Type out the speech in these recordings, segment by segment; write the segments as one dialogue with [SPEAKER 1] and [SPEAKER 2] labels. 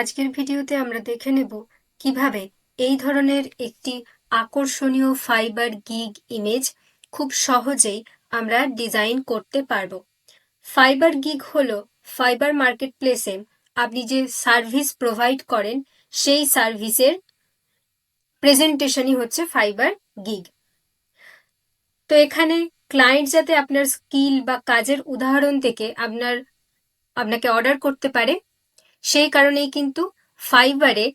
[SPEAKER 1] আজকের ভিডিওতে আমরা দেখে নেব কীভাবে এই ধরনের একটি আকর্ষণীয় ফাইবার গিগ ইমেজ খুব সহজেই আমরা ডিজাইন করতে পারব। ফাইবার গিগ হল ফাইবার মার্কেট প্লেসে আপনি যে সার্ভিস প্রোভাইড করেন, সেই সার্ভিসের প্রেজেন্টেশনই হচ্ছে ফাইবার গিগ তো এখানে ক্লায়েন্ট যাতে আপনার স্কিল বা কাজের উদাহরণ থেকে আপনার, আপনাকে অর্ডার করতে পারে সেই কারণেই কিন্তু ফাইবারে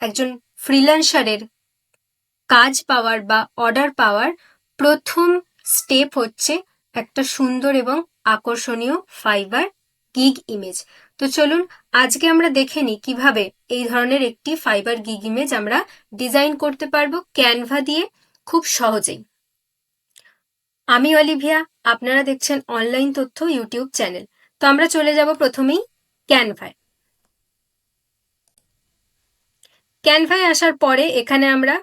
[SPEAKER 1] একজন ফ্রিল্যান্সারের কাজ পাওয়ার বা অর্ডার পাওয়ার প্রথম স্টেপ হচ্ছে একটা সুন্দর এবং আকর্ষণীয় ফাইবার গিগ ইমেজ তো চলুন আজকে আমরা দেখে নিই কীভাবে এই ধরনের একটি ফাইবার গিগ ইমেজ আমরা ডিজাইন করতে পারব ক্যানভা দিয়ে খুব সহজেই। আমি অলিভিয়া, আপনারা দেখছেন অনলাইন তথ্য ইউটিউব চ্যানেল তো আমরা চলে যাব প্রথমেই ক্যানভায় ক্যানভায় আসার পরে এখানে আমরা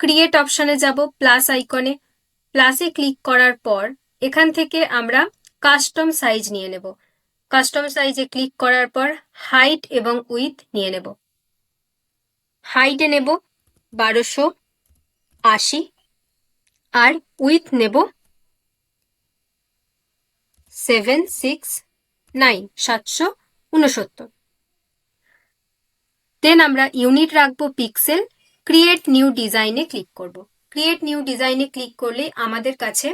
[SPEAKER 1] ক্রিয়েট অপশানে যাব প্লাস আইকনে প্লাসে ক্লিক করার পর এখান থেকে আমরা কাস্টম সাইজ নিয়ে নেব। কাস্টম সাইজে ক্লিক করার পর হাইট এবং উইথ নিয়ে নেব। হাইটে নেব বারোশো আশি, আর উইথ নেব সেভেন সিক্স নাইন সাতশো উনসত্তর। দেন আমরা ইউনিট রাখব পিক্সেল ক্রিয়েট নিউ ডিজাইনে ক্লিক করব। ক্রিয়েট নিউ ডিজাইনে ক্লিক করলে আমাদের কাছে,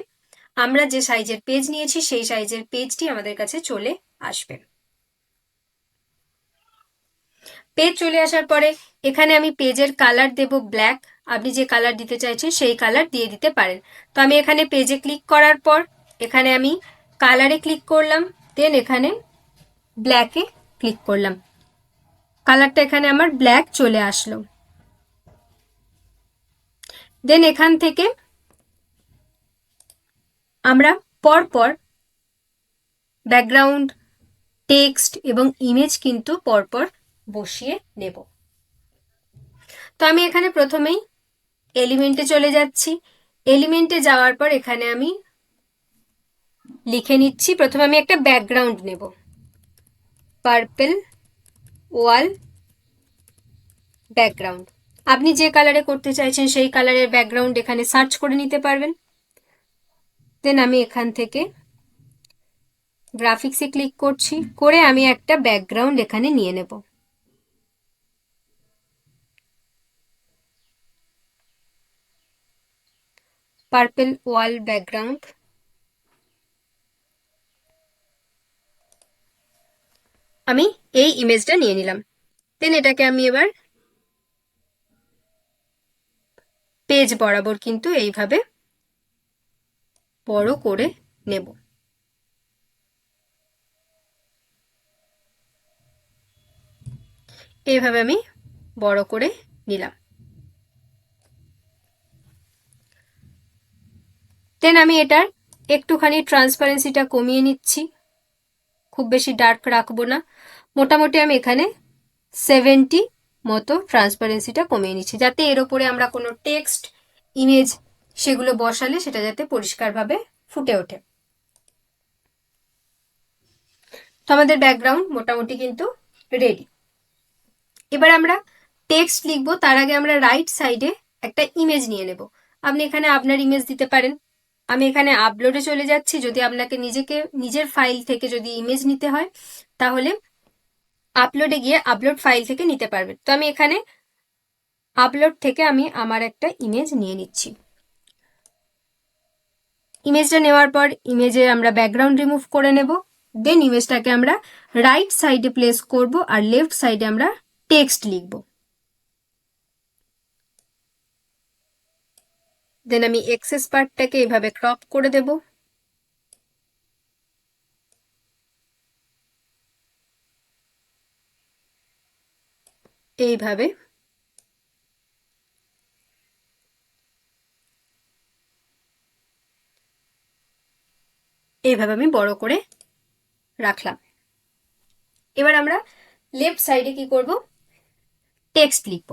[SPEAKER 1] আমরা যে সাইজের পেজ নিয়েছি, সেই সাইজের পেজটি আমাদের কাছে চলে আসবে। পেজ চলে আসার পরে এখানে আমি পেজের কালার দেব ব্ল্যাক আপনি যে কালার দিতে চাইছেন, সেই কালার দিয়ে দিতে পারেন। তো আমি এখানে পেজে ক্লিক করার পর, এখানে আমি কালারে ক্লিক করলাম দেন এখানে ব্ল্যাকে ক্লিক করলাম। কালারটা এখানে আমার ব্ল্যাক চলে আসলো। দেন এখান থেকে আমরা পরপর ব্যাকগ্রাউন্ড টেক্সট এবং ইমেজ কিন্তু পরপর বসিয়ে নেব। তো আমি এখানে প্রথমেই এলিমেন্টে চলে যাচ্ছি। এলিমেন্টে যাওয়ার পর এখানে আমি লিখে নিচ্ছি, প্রথমে আমি একটা ব্যাকগ্রাউন্ড নেব। Purple wall background. আপনি যে কালারে করতে চাইছেন সেই কালারের ব্যাকগ্রাউন্ড এখানে সার্চ করে নিতে পারবেন। দেন আমি এখান থেকে গ্রাফিক্সে ক্লিক করছি, করে আমি একটা ব্যাকগ্রাউন্ড এখানে নিয়ে নেব। Purple wall background. আমি এই ইমেজটা নিয়ে নিলাম। দেন এটাকে আমি এবার পেজ বরাবর কিন্তু এইভাবে বড় করে নেব। এইভাবে আমি বড় করে নিলাম। দেন আমি এটার একটুখানি ট্রান্সপারেন্সিটা কমিয়ে নিচ্ছি। খুব বেশি ডার্ক রাখব না। মোটামুটি আমি এখানে সেভেন্টি মতো ট্রান্সপারেন্সিটা কমিয়ে নিচ্ছি, যাতে এর ওপরে আমরা কোনো টেক্সট ইমেজ সেগুলো বসালে সেটা যাতে পরিষ্কারভাবে ফুটে ওঠে। তো আমাদের ব্যাকগ্রাউন্ড মোটামুটি কিন্তু রেডি এবার আমরা টেক্সট লিখব, তার আগে আমরা রাইট সাইডে একটা ইমেজ নিয়ে নেব। আপনি এখানে আপনার ইমেজ দিতে পারেন। আমি এখানে আপলোডে চলে যাচ্ছি, যদি আপনাকে নিজেকে, নিজের ফাইল থেকে যদি ইমেজ নিতে হয়, তাহলে আপলোডে গিয়ে আপলোড ফাইল থেকে নিতে পারবেন তো আমি এখানে আপলোড থেকে আমি আমার একটা ইমেজ নিয়ে নিচ্ছি। ইমেজটা নেওয়ার পর ইমেজে আমরা ব্যাকগ্রাউন্ড রিমুভ করে নেব। দেন ইমেজটাকে আমরা রাইট সাইডে প্লেস করব আর লেফট সাইডে আমরা টেক্সট লিখব। দেন আমি এক্সেস পার্টটাকে এভাবে ক্রপ করে দেব। এইভাবে। এইভাবে আমি বড় করে রাখলাম। এবার আমরা লেফট সাইডে কি করব? টেক্সট লিখব।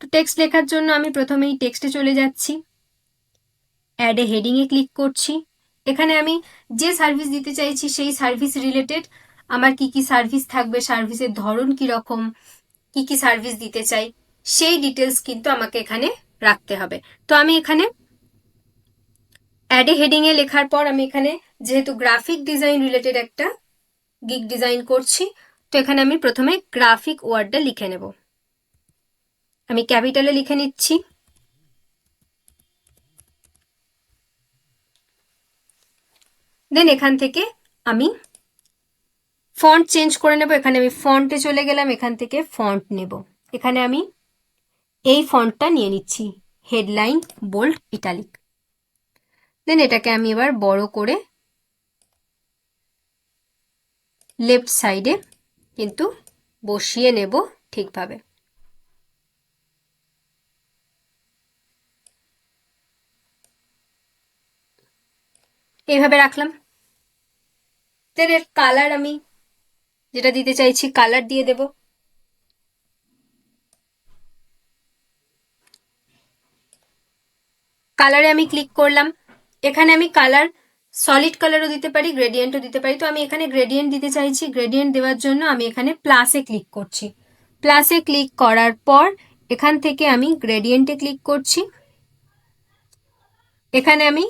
[SPEAKER 1] তো টেক্সট লেখার জন্য আমি প্রথমেই টেক্সটে চলে যাচ্ছি। অ্যাডে হেডিংয়ে ক্লিক করছি। এখানে আমি যে সার্ভিস দিতে চাইছি সেই সার্ভিস রিলেটেড আমার কি কি সার্ভিস থাকবে সার্ভিসের ধরন কি রকম কি কি সার্ভিস দিতে চাই, সেই ডিটেলস কিন্তু আমাকে এখানে রাখতে হবে। তো আমি এখানে অ্যাডে হেডিং এ লেখার পর আমি এখানে যেহেতু গ্রাফিক ডিজাইন রিলেটেড একটা গিগ ডিজাইন করছি, তো এখানে আমি প্রথমে গ্রাফিক ওয়ার্ডটা লিখে নেব। আমি ক্যাপিটালে লিখে নিচ্ছি। দেন এখান থেকে আমি ফন্ট চেঞ্জ করে নেব। এখানে আমি ফন্টে চলে গেলাম, এখান থেকে ফন্ট নেব। এখানে আমি এই ফন্টটা নিয়ে নিচ্ছি হেডলাইন বোল্ড ইটালিক দেন এটাকে আমি এবার বড় করে লেফট সাইডে কিন্তু বসিয়ে নেব ঠিকভাবে। এইভাবে রাখলাম। দেন এর কালার আমি যেটা দিতে চাইছি কালার দিয়ে দেব। কালারে আমি ক্লিক করলাম। এখানে আমি কালার সলিড কালারও দিতে পারি গ্রেডিয়েন্টও দিতে পারি। তো আমি এখানে গ্রেডিয়েন্ট দিতে চাইছি গ্রেডিয়েন্ট দেওয়ার জন্য আমি এখানে প্লাসে ক্লিক করছি। প্লাসে ক্লিক করার পর এখান থেকে আমি গ্রেডিয়েন্টে ক্লিক করছি। এখানে আমি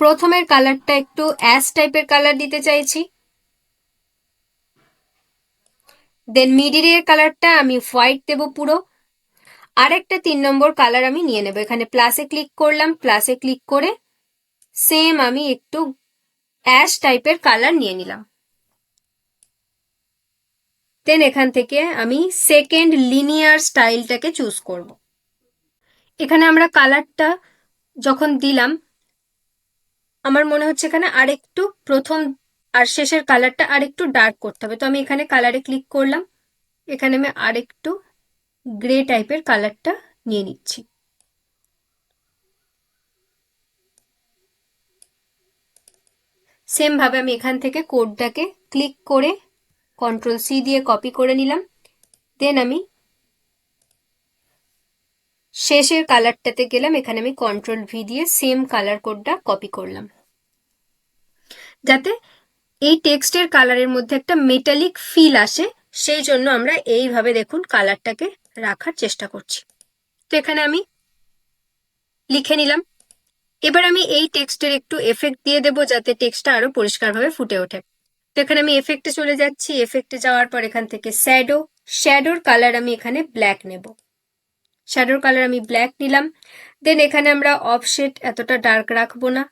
[SPEAKER 1] প্রথমের কালারটা একটু অ্যাশ টাইপের কালার দিতে চাইছি। দেন মিডিলের কালারটা আমি হোয়াইট দেব পুরো। আর একটা তিন নম্বর কালার আমি নিয়ে নেব। এখানে প্লাসে ক্লিক করলাম প্লাসে ক্লিক করে সেম আমি একটু অ্যাশ টাইপের কালার নিয়ে নিলাম। দেন এখান থেকে আমি সেকেন্ড লিনিয়ার স্টাইলটাকে চুজ করব। এখানে আমরা কালারটা যখন দিলাম, আমার মনে হচ্ছে এখানে আরেকটু প্রথম আর শেষের কালারটা আরেকটু ডার্ক করতে হবে। তো আমি এখানে কালারে ক্লিক করলাম। এখানে আমি আরেকটু গ্রে টাইপের কালারটা নিয়ে নিচ্ছি। সেম ভাবে আমি এখান থেকে কোডটাকে ক্লিক করে কন্ট্রোল সি দিয়ে কপি করে নিলাম। দেন আমি শেষের কালারটাতে গেলাম। এখানে আমি কন্ট্রোল ভি দিয়ে সেম কালার কোডটা কপি করলাম। যাতে এই টেক্সটের কালারের মধ্যে একটা মেটালিক ফিল আসে, সেই জন্য আমরা এইভাবে দেখুন কালারটাকে রাখার চেষ্টা করছি। তো এখানে আমি লিখে নিলাম। এবার আমি এই টেক্সটের একটু এফেক্ট দিয়ে দেবো যাতে টেক্সটটা আরও পরিষ্কারভাবে ফুটে ওঠে। তো এখানে আমি এফেক্টে চলে যাচ্ছি। এফেক্টে যাওয়ার পর এখান থেকে শ্যাডো শ্যাডোর কালার আমি এখানে ব্ল্যাক নেব। শ্যাডোর কালার আমি ব্ল্যাক নিলাম। দেন এখানে আমরা অফশেড এতটা ডার্ক রাখব না।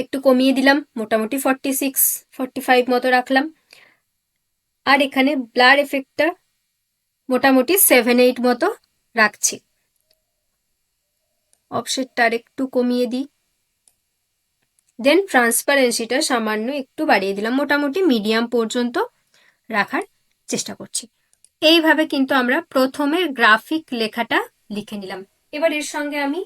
[SPEAKER 1] একটু কমিয়ে দিলাম, মোটামুটি ফর্টি সিক্স ফর্টি ফাইভ মতো রাখলাম। আর এখানে ব্লার এফেক্টটা মোটামুটি সেভেন এইট মতো রাখছি। অফসেটটা আর একটু কমিয়ে দিই। দেন ট্রান্সপারেন্সিটা সামান্য একটু বাড়িয়ে দিলাম, মোটামুটি মিডিয়াম পর্যন্ত রাখার চেষ্টা করছি। এইভাবে কিন্তু আমরা প্রথমের গ্রাফিক লেখাটা লিখে নিলাম। এবার এর সঙ্গে আমি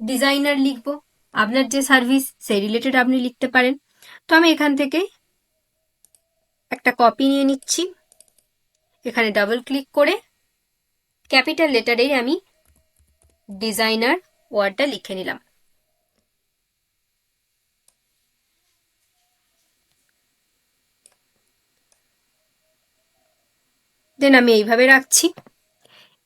[SPEAKER 1] ডিজাইনার লিখব। আপনার যে সার্ভিস সেই রিলেটেড আপনি লিখতে পারেন। তো আমি এখান থেকে একটা কপি নিয়ে নিচ্ছি। এখানে ডাবল ক্লিক করে ক্যাপিটাল লেটারেই আমি ডিজাইনার ওয়ার্ডটা লিখে নিলাম। দেন আমি এইভাবে রাখছি।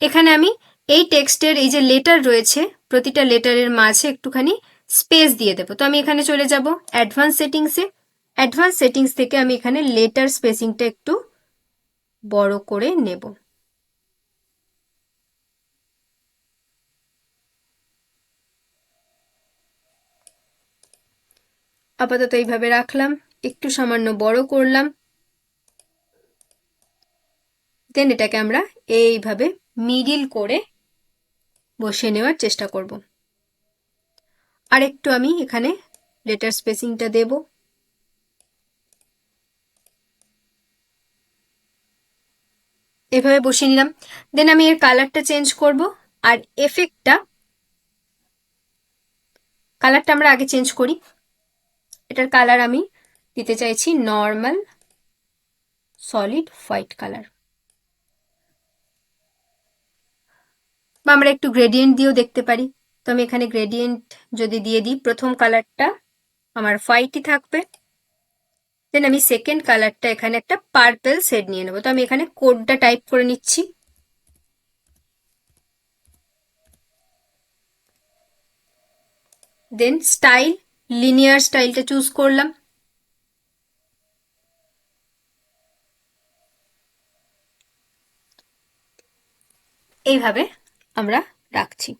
[SPEAKER 1] এখানে আমি এই টেক্সটের এই যে লেটার রয়েছে, প্রতিটা লেটারের মাঝে একটুখানি স্পেস দিয়ে দেবো। তো আমি এখানে চলে যাব অ্যাডভান্স সেটিংসে অ্যাডভান্স সেটিংস থেকে আমি এখানে লেটার স্পেসিংটা একটু বড় করে নেব। আপাতত এইভাবে রাখলাম, একটু সামান্য বড় করলাম। দেন এটাকে আমরা এইভাবে মিডিল করে বসে নেওয়ার চেষ্টা করব। আর একটু আমি এখানে লেটার স্পেসিংটা দেব। এভাবে বসিয়ে নিলাম। দেন আমি এর কালারটা চেঞ্জ করব আর এফেক্টটা কালারটা আমরা আগে চেঞ্জ করি। এটার কালার আমি দিতে চাইছি নর্মাল সলিড হোয়াইট কালার বা আমরা একটু গ্রেডিয়েন্ট দিয়েও দেখতে পারি। আমি এখানে গ্রেডিয়েন্ট যদি দিয়ে দিই, প্রথম কালারটা আমার হোয়াইটই থাকবে। দেন আমি সেকেন্ড কালারটা এখানে একটা পার্পেল শেড নিয়ে নেব। তো আমি এখানে কোডটা টাইপ করে নিচ্ছি। দেন স্টাইল লিনিয়ার স্টাইলটা চুজ করলাম। এইভাবে আমরা রাখছি।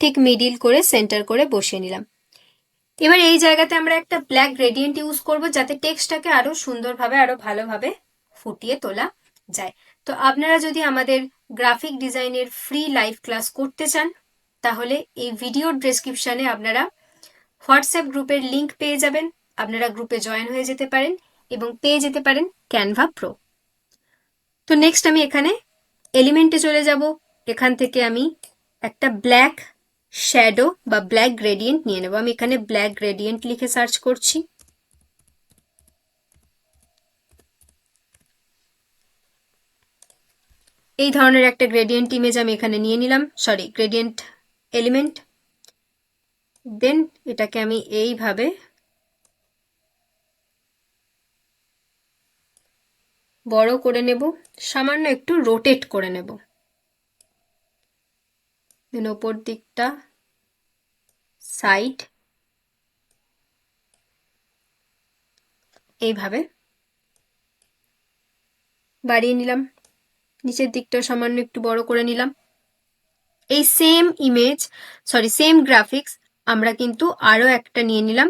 [SPEAKER 1] ঠিক মিডিল করে সেন্টার করে বসিয়ে নিলাম। এবার এই জায়গাতে আমরা একটা ব্ল্যাক গ্রেডিয়েন্ট ইউজ করব, যাতে টেক্সটটাকে আরও সুন্দরভাবে, আরও ভালোভাবে ফুটিয়ে তোলা যায়। তো আপনারা যদি আমাদের গ্রাফিক ডিজাইনের ফ্রি লাইভ ক্লাস করতে চান, তাহলে এই ভিডিওর ডেসক্রিপশনে আপনারা হোয়াটসঅ্যাপ গ্রুপের লিংক পেয়ে যাবেন। আপনারা গ্রুপে জয়েন হয়ে যেতে পারেন এবং পেয়ে যেতে পারেন ক্যানভা প্রো তো নেক্সট আমি এখানে এলিমেন্টে চলে যাব। এখান থেকে আমি একটা ব্ল্যাক শ্যাডো বা ব্ল্যাক গ্রেডিয়েন্ট নিয়ে নেব। আমি এখানে ব্ল্যাক গ্রেডিয়েন্ট লিখে সার্চ করছি। এই ধরনের একটা গ্রেডিয়েন্ট ইমেজ আমি এখানে নিয়ে নিলাম। সরি গ্রেডিয়েন্ট এলিমেন্ট দেন এটাকে আমি এইভাবে বড় করে নেব। সামান্য একটু রোটেট করে নেব। দেন ওপর দিকটা সাইড এইভাবে বাড়িয়ে নিলাম। নিচের দিকটা সামান্য একটু বড় করে নিলাম। এই same image sorry same graphics আমরা কিন্তু আরও একটা নিয়ে নিলাম।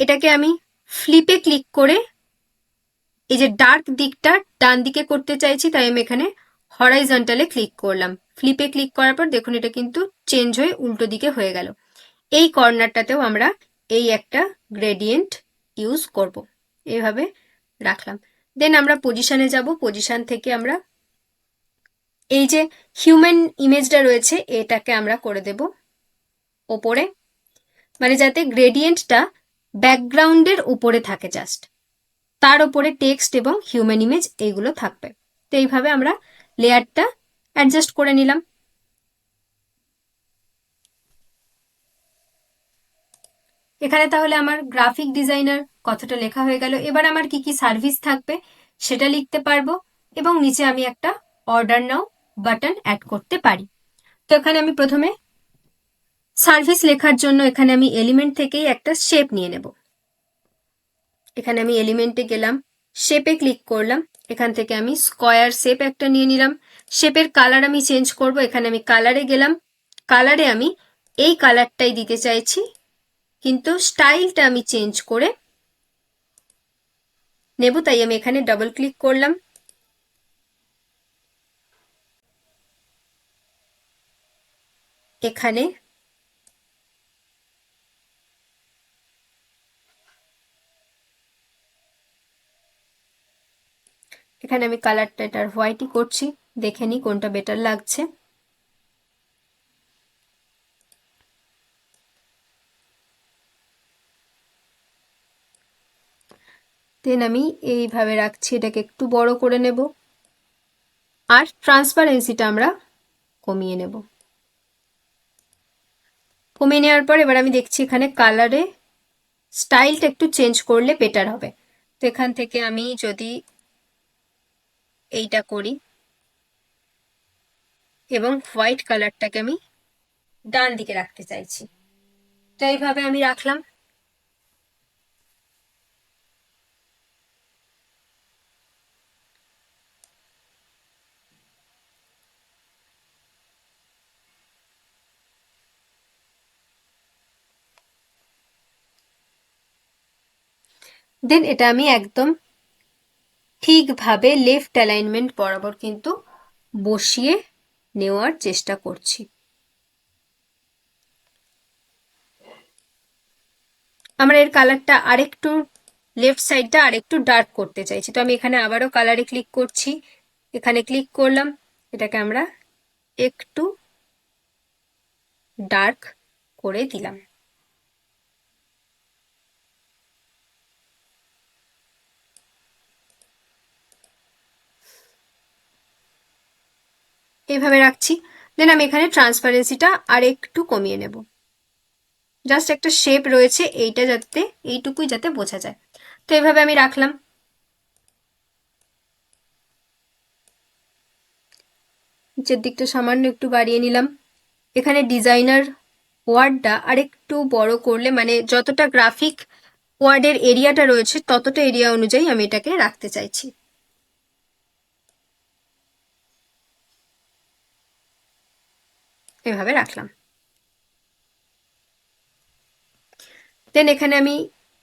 [SPEAKER 1] এটাকে আমি ফ্লিপে ক্লিক করে এই যে ডার্ক দিকটা ডান দিকে করতে চাইছি, তাই আমি এখানে হরাইজন্টালে ক্লিক করলাম। ফ্লিপে ক্লিক করার পর দেখুন এটা কিন্তু চেঞ্জ হয়ে উল্টো দিকে হয়ে গেল। এই কর্নারটাতেও আমরা এই একটা গ্রেডিয়েন্ট ইউজ করব। এইভাবে রাখলাম। দেন আমরা পজিশনে যাব। পজিশন থেকে আমরা এই যে হিউম্যান ইমেজটা রয়েছে, এটাকে আমরা করে দেব ওপরে। মানে যাতে গ্রেডিয়েন্টটা ব্যাকগ্রাউন্ডের উপরে থাকে জাস্ট তার ওপরে টেক্সট এবং হিউম্যান ইমেজ এইগুলো থাকবে। তো এইভাবে আমরা লেয়ারটা অ্যাডজাস্ট করে নিলাম। এখানে তাহলে আমার গ্রাফিক ডিজাইনার কথাটা লেখা হয়ে গেল। এবার আমার কি কি সার্ভিস থাকবে সেটা লিখতে পারব এবং নিচে আমি একটা অর্ডার নাও বাটন অ্যাড করতে পারি। তো এখানে আমি প্রথমে সার্ভিস লেখার জন্য এখানে আমি এলিমেন্ট থেকেই একটা শেপ নিয়ে নেব। এখানে আমি এলিমেন্টে গেলাম, শেপে ক্লিক করলাম, এখান থেকে আমি স্কোয়ার শেপ একটা নিয়ে নিলাম। শেপের কালার আমি চেঞ্জ করব, এখানে আমি কালারে গেলাম। কালারে আমি এই কালারটাই দিতে চাইছি, কিন্তু স্টাইলটা আমি চেঞ্জ করে নেব, তাই আমি এখানে ডাবল ক্লিক করলাম। এখানে এখানে আমি কালারটা এটার হোয়াইটই করছি। দেখে নিই কোনটা বেটার লাগছে। দেন আমি এইভাবে রাখছি, এটাকে একটু বড় করে নেব। আর ট্রান্সপারেন্সিটা আমরা কমিয়ে নেব। কমিয়ে নেওয়ার পর এবার আমি দেখছি এখানে কালারে স্টাইলটা একটু চেঞ্জ করলে বেটার হবে। তো এখান থেকে আমি যদি এইটা করি এবং হোয়াইট কালারটাকে আমি ডান দিকে রাখতে চাইছি। তো এইভাবে আমি রাখলাম। দেন এটা আমি একদম ঠিকভাবে লেফট অ্যালাইনমেন্ট বরাবর কিন্তু বসিয়ে নেওয়ার চেষ্টা করছি। আমরা এর কালারটা আরেকটু লেফট সাইডটা আরেকটু ডার্ক করতে চাইছি। তো আমি এখানে আবারও কালারে ক্লিক করছি। এখানে ক্লিক করলাম। এটাকে আমরা একটু ডার্ক করে দিলাম। এইভাবে রাখছি। দেন আমি এখানে ট্রান্সপারেন্সিটা আর একটু কমিয়ে নেব। জাস্ট একটা শেপ রয়েছে এইটা যাতে, এইটুকুই যাতে বোঝা যায়। তো এভাবে আমি রাখলাম। নিচের দিকটা সামান্য একটু বাড়িয়ে নিলাম। এখানে ডিজাইনার ওয়ার্ডটা আরেকটু বড় করলে মানে যতটা গ্রাফিক ওয়ার্ডের এরিয়াটা রয়েছে, ততটা এরিয়া অনুযায়ী আমি এটাকে রাখতে চাইছি। এভাবে রাখলাম। দেন এখানে আমি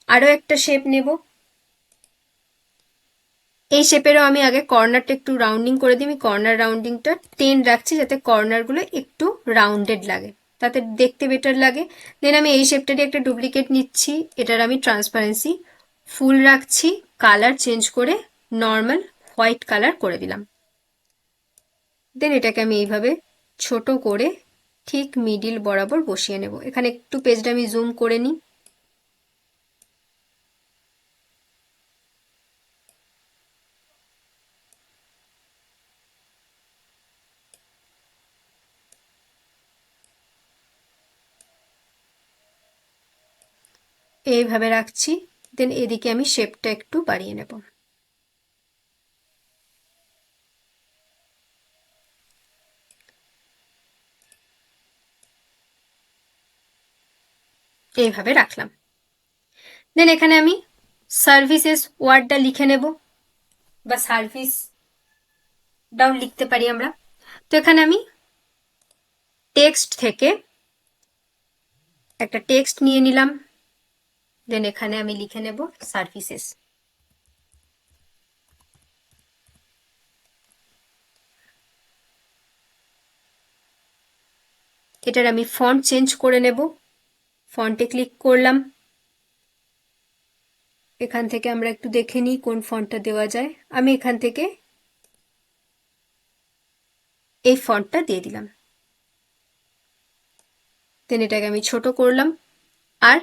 [SPEAKER 1] আরও একটা শেপ নেব। এই শেপেরও আমি আগে কর্নারটা একটু রাউন্ডিং করে দিই। আমি কর্নার রাউন্ডিংটা টেন রাখছি যাতে কর্নারগুলো একটু রাউন্ডেড লাগে। তাতে দেখতে বেটার লাগে। দেন আমি এই শেপটারই একটা ডুপ্লিকেট নিচ্ছি। এটার আমি ট্রান্সপারেন্সি ফুল রাখছি। কালার চেঞ্জ করে নর্মাল হোয়াইট কালার করে দিলাম। দেন এটাকে আমি এইভাবে ছোট করে ঠিক মিডিল বরাবর বসিয়ে নেব। এখানে একটু পেজটা আমি জুম করে নিই। এইভাবে রাখছি দেন এদিকে আমি শেপটা একটু বাড়িয়ে নেব। এইভাবে রাখলাম। দেন এখানে আমি সার্ভিসেস ওয়ার্ডটা লিখে নেব বা সার্ভিস ডাউন লিখতে পারি আমরা। তো এখানে আমি টেক্সট থেকে একটা টেক্সট নিয়ে নিলাম। দেন এখানে আমি লিখে নেব সার্ভিসেস এটার আমি ফন্ট চেঞ্জ করে নেব। ফন্টে ক্লিক করলাম। এখান থেকে আমরা একটু দেখে নিই কোন ফন্টটা দেওয়া যায়। আমি এখান থেকে এই ফন্টটা দিয়ে দিলাম। দেন এটাকে আমি ছোট করলাম। আর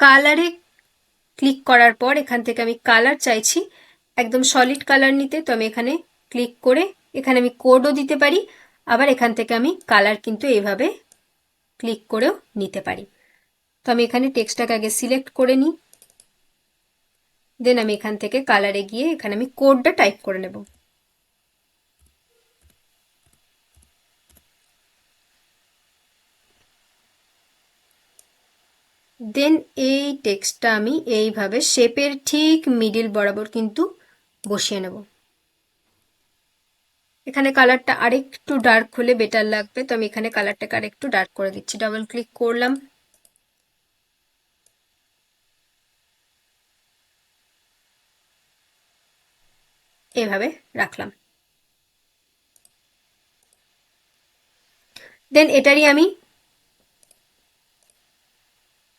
[SPEAKER 1] কালারে ক্লিক করার পর এখান থেকে আমি কালার চাইছি। একদম সলিড কালার নিতে, তো আমি এখানে ক্লিক করে এখানে আমি কোডও দিতে পারি। আবার এখান থেকে আমি কালার কিন্তু এভাবে ক্লিক করেও নিতে পারি। তো আমি এখানে টেক্সটটাকে আগে সিলেক্ট করে নিই। দেন আমি এখান থেকে কালারে গিয়ে এখানে আমি কোডটা টাইপ করে নেব। দেন এই টেক্সটটা আমি এইভাবে শেপের ঠিক মিডিল বরাবর কিন্তু বসিয়ে নেব। এখানে কালারটা আরেকটু ডার্ক হলে বেটার লাগবে। তো আমি এখানে কালারটাকে আরেকটু ডার্ক করে দিচ্ছি। ডাবল ক্লিক করলাম। এভাবে রাখলাম। দেন এটারই আমি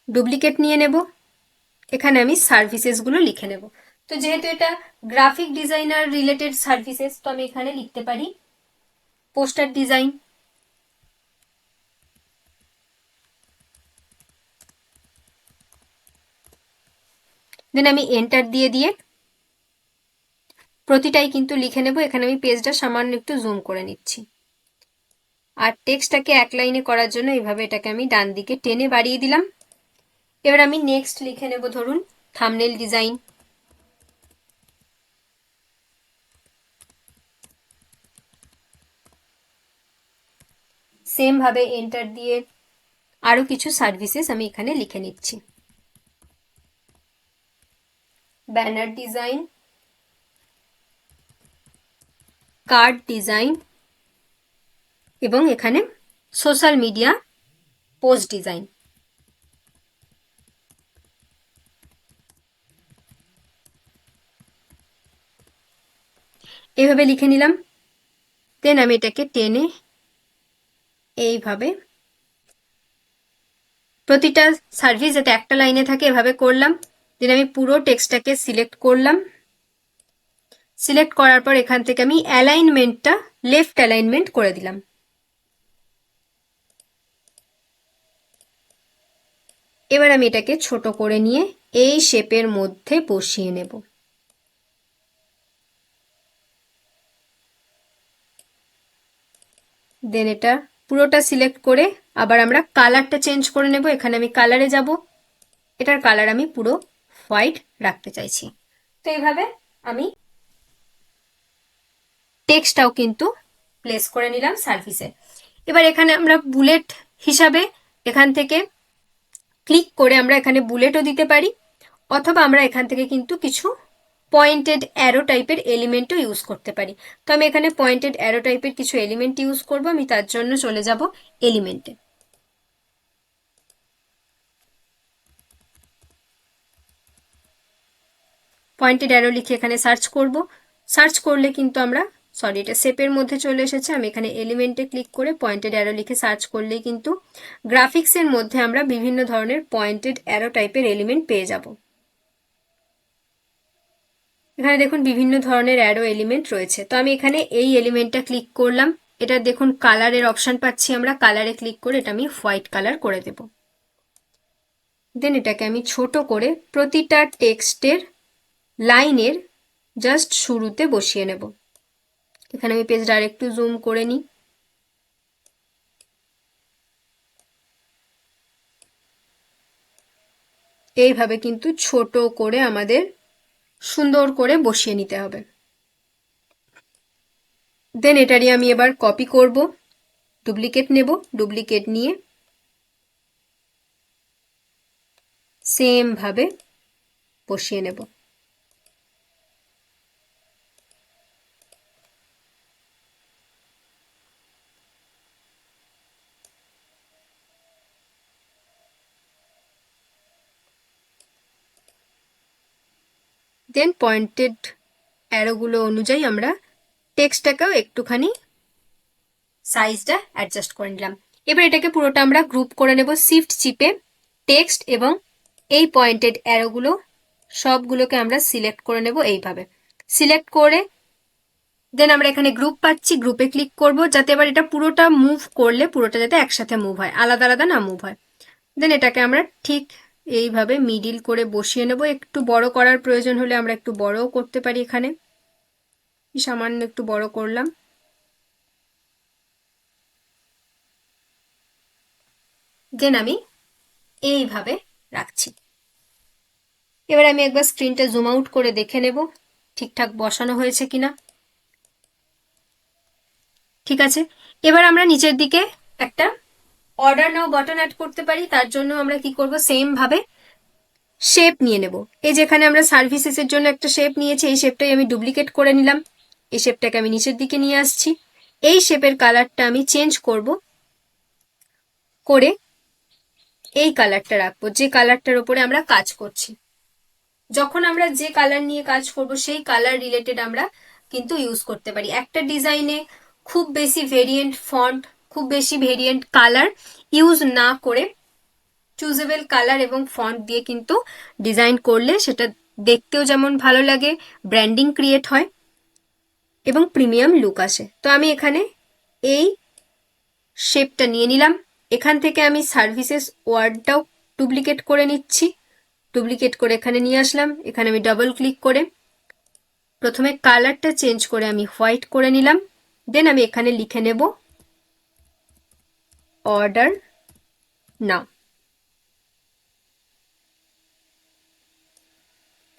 [SPEAKER 1] ডুপ্লিকেট নিয়ে নেব। এখানে আমি সার্ভিসেসগুলো লিখে নেব। তো যেহেতু এটা গ্রাফিক ডিজাইনার রিলেটেড সার্ভিসেস তো আমি এখানে লিখতে পারি পোস্টার ডিজাইন দেন আমি এন্টার দিয়ে দিয়ে প্রতিটাই কিন্তু লিখে নেব। এখানে আমি পেজটা সামান্য একটু জুম করে নিচ্ছি। আর টেক্সটটাকে এক লাইনে করার জন্য এইভাবে এটাকে আমি ডান দিকে টেনে বাড়িয়ে দিলাম। এবার আমি নেক্সট লিখে নেব ধরুন থামনেল ডিজাইন সেম ভাবে এন্টার দিয়ে আরও কিছু সার্ভিসেস আমি এখানে লিখে নিচ্ছি। ব্যানার ডিজাইন কার্ড ডিজাইন এবং এখানে সোশ্যাল মিডিয়া পোস্ট ডিজাইন। এভাবে লিখে নিলাম। দেন আমি এটাকে টেনে এইভাবে প্রতিটা সার্ভিস যাতে একটা লাইনে থাকে এভাবে করলাম। দেন আমি পুরো টেক্সটটাকে সিলেক্ট করলাম। সিলেক্ট করার পর এখান থেকে আমি অ্যালাইনমেন্টটা লেফট অ্যালাইনমেন্ট করে দিলাম। এবার আমি এটাকে ছোট করে নিয়ে এই শেপের মধ্যে বসিয়ে নেব। দেন এটা পুরোটা সিলেক্ট করে আবার আমরা কালারটা চেঞ্জ করে নেব। এখানে আমি কালারে যাব। এটার কালার আমি পুরো হোয়াইট রাখতে চাইছি। তো এইভাবে আমি টেক্সটটাও কিন্তু প্লেস করে নিলাম সার্ভিসে এবার এখানে আমরা বুলেট হিসাবে এখান থেকে ক্লিক করে আমরা এখানে বুলেটও দিতে পারি, অথবা আমরা এখান থেকে কিন্তু কিছু পয়েন্টেড অ্যারো টাইপের এলিমেন্টও ইউজ করতে পারি। তো আমি এখানে পয়েন্টেড অ্যারো টাইপের কিছু এলিমেন্ট ইউজ করব, আমি তার জন্য চলে যাব এলিমেন্টে পয়েন্টেড অ্যারো লিখে এখানে সার্চ করব। সার্চ করলে কিন্তু আমরা সরি এটা শেপের মধ্যে চলে এসেছে। আমি এখানে এলিমেন্টে ক্লিক করে পয়েন্টেড অ্যারো লিখে সার্চ করলেই কিন্তু গ্রাফিক্সের মধ্যে আমরা বিভিন্ন ধরনের পয়েন্টেড অ্যারো টাইপের এলিমেন্ট পেয়ে যাব। এখানে দেখুন বিভিন্ন ধরনের অ্যারো এলিমেন্ট রয়েছে। তো আমি এখানে এই এলিমেন্টটা ক্লিক করলাম। এটা দেখুন কালারের অপশন পাচ্ছি আমরা। কালারে ক্লিক করে এটা আমি হোয়াইট কালার করে দেব। দেন এটাকে আমি ছোট করে প্রতিটা টেক্সটের লাইনের জাস্ট শুরুতে বসিয়ে নেব। এখানে আমি পেজটা আরেকটু জুম করে নিই। এইভাবে কিন্তু ছোট করে আমাদের সুন্দর করে বসিয়ে নিতে হবে। দেন এটারই আমি এবার কপি করব ডুপ্লিকেট নেব ডুপ্লিকেট নিয়ে সেমভাবে বসিয়ে নেব। দেন পয়েন্টেড অ্যারোগুলো অনুযায়ী আমরা টেক্সটটাকেও একটুখানি সাইজটা অ্যাডজাস্ট করে নিলাম। এবার এটাকে পুরোটা আমরা গ্রুপ করে নেব শিফট চিপে টেক্সট এবং এই পয়েন্টেড অ্যারোগুলো সবগুলোকে আমরা সিলেক্ট করে নেব এইভাবে। সিলেক্ট করে দেন আমরা এখানে গ্রুপ পাচ্ছি গ্রুপে ক্লিক করব যাতে এবার এটা পুরোটা মুভ করলে পুরোটা যাতে একসাথে মুভ হয়, আলাদা আলাদা না মুভ হয়। দেন এটাকে আমরা ঠিক এইভাবে মিডিল করে বসিয়ে নেব। একটু বড় করার প্রয়োজন হলে আমরা একটু বড়ও করতে পারি এখানে। সামান্য একটু বড় করলাম। দেন আমি এইভাবে রাখছি। এবার আমি একবার স্ক্রিনটা জুম আউট করে দেখে নেব, ঠিকঠাক বসানো হয়েছে কিনা। ঠিক আছে? এবার আমরা নিচের দিকে একটা অর্ডার নাও বাটন অ্যাড করতে পারি, তার জন্য আমরা কি করব? সেম ভাবে শেপ নিয়ে নেব। এই যেখানে আমরা সার্ভিসেসের জন্য একটা শেপ নিয়েছি, এই শেপটাই আমি ডুপ্লিকেট করে নিলাম। এই শেপটাকে আমি নিচের দিকে নিয়ে আসছি। এই শেপের কালারটা আমি চেঞ্জ করব করে এই কালারটা রাখব, যে কালারটার উপরে আমরা কাজ করছি। যখন আমরা যে কালার নিয়ে কাজ করব, সেই কালার রিলেটেড আমরা কিন্তু ইউজ করতে পারি। একটা ডিজাইনে খুব বেশি ভেরিয়েন্ট ফন্ট খুব বেশি ভেরিয়েন্ট কালার ইউজ না করে চুজেবল কালার এবং ফন্ট দিয়ে কিন্তু ডিজাইন করলে সেটা দেখতেও যেমন ভালো লাগে ব্র্যান্ডিং ক্রিয়েট হয় এবং প্রিমিয়াম লুক আসে। তো আমি এখানে এই শেপটা নিয়ে নিলাম। এখান থেকে আমি সার্ভিসেস ওয়ার্ডটাও ডুপ্লিকেট করে নিচ্ছি। ডুপ্লিকেট করে এখানে নিয়ে আসলাম। এখানে আমি ডাবল ক্লিক করে প্রথমে কালারটা চেঞ্জ করে আমি হোয়াইট করে নিলাম। দেন আমি এখানে লিখে নেব অর্ডার নাও।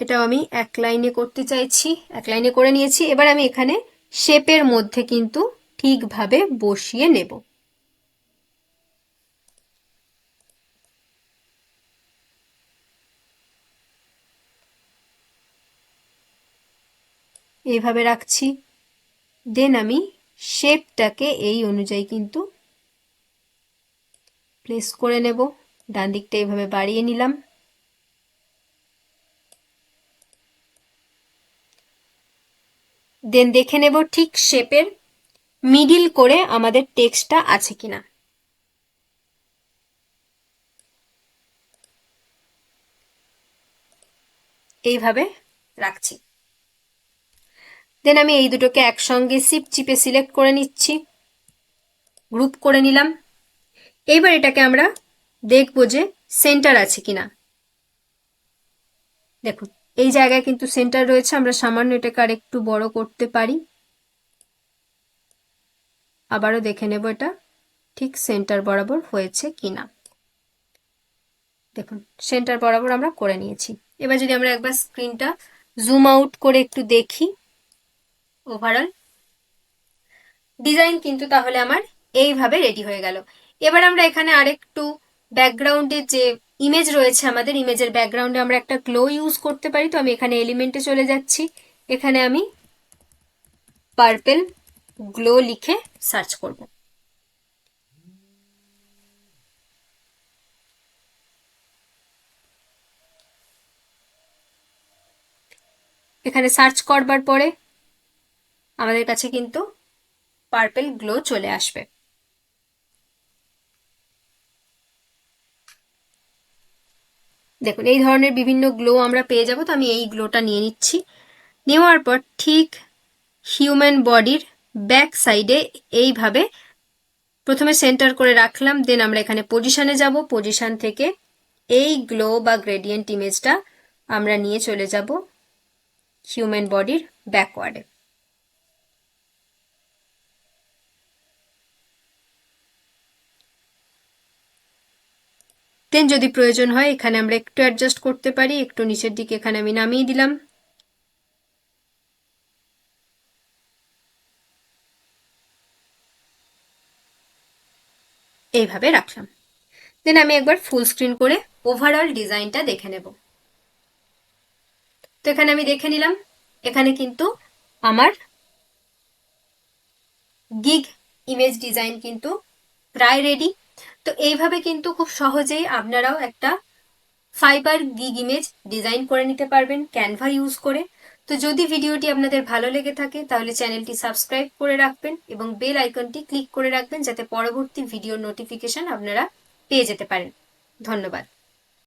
[SPEAKER 1] এটাও আমি এক লাইনে করতে চাইছি, এক লাইনে করে নিয়েছি। এবার আমি এখানে শেপের মধ্যে কিন্তু ঠিকভাবে বসিয়ে নেব। এইভাবে রাখছি। দেন আমি শেপটাকে এই অনুযায়ী কিন্তু প্লেস করে নেব। ডান দিকটা এইভাবে বাড়িয়ে নিলাম। দেন দেখে নেব ঠিক শেপের মিডিল করে আমাদের টেক্সটটা আছে কিনা। এইভাবে রাখছি। দেন আমি এই দুটোকে একসঙ্গে সিপ চিপে সিলেক্ট করে নিচ্ছি। গ্রুপ করে নিলাম। এইবার এটাকে আমরা দেখব যে সেন্টার আছে কিনা। দেখুন, এই জায়গায় কিন্তু সেন্টার রয়েছে, আমরা সামান্য এটাকে আর একটু বড় করতে পারি। আবারও দেখে নেব এটা, ঠিক সেন্টার বরাবর হয়েছে কিনা। দেখুন সেন্টার বরাবর আমরা করে নিয়েছি। এবার যদি আমরা একবার স্ক্রিনটা জুম আউট করে একটু দেখি ওভারঅল ডিজাইন কিন্তু তাহলে আমার এইভাবে রেডি হয়ে গেল। এবার আমরা এখানে আরেকটু ব্যাকগ্রাউন্ডের যে ইমেজ রয়েছে আমাদের ইমেজের ব্যাকগ্রাউন্ডে আমরা একটা গ্লো ইউজ করতে পারি। তো আমি এখানে এলিমেন্টে চলে যাচ্ছি। এখানে আমি পার্পেল গ্লো লিখে সার্চ করব। এখানে সার্চ করবার পরে আমাদের কাছে কিন্তু পার্পেল গ্লো চলে আসবে। দেখুন, এই ধরনের বিভিন্ন গ্লো আমরা পেয়ে যাব, তো আমি এই গ্লোটা নিয়ে নিচ্ছি। নেওয়ার পর ঠিক হিউম্যান বডির ব্যাক সাইডে এইভাবে প্রথমে সেন্টার করে রাখলাম দেন আমরা এখানে পজিশানে যাব। পজিশান থেকে এই গ্লো বা গ্রেডিয়েন্ট ইমেজটা আমরা নিয়ে চলে যাব হিউম্যান বডির ব্যাকওয়ার্ডে দেন যদি প্রয়োজন হয়, এখানে আমরা একটু অ্যাডজাস্ট করতে পারি, একটু নিচের দিকে এখানে আমি নামিয়ে দিলাম। এইভাবে রাখলাম। দেন আমি একবার ফুল স্ক্রিন করে ওভারঅল ডিজাইনটা দেখে নেব। তো এখানে আমি দেখে নিলাম, এখানে কিন্তু আমার গিগ ইমেজ ডিজাইন কিন্তু প্রায় রেডি তো এইভাবে কিন্তু খুব সহজেই আপনারাও একটা ফাইবার গিগ ইমেজ ডিজাইন করে নিতে পারবেন ক্যানভা ইউজ করে। তো যদি ভিডিওটি আপনাদের ভালো লেগে থাকে, তাহলে চ্যানেলটি সাবস্ক্রাইব করে রাখবেন এবং বেল আইকনটি ক্লিক করে রাখবেন, যাতে পরবর্তী ভিডিও নোটিফিকেশন আপনারা পেয়ে যেতে পারেন। ধন্যবাদ।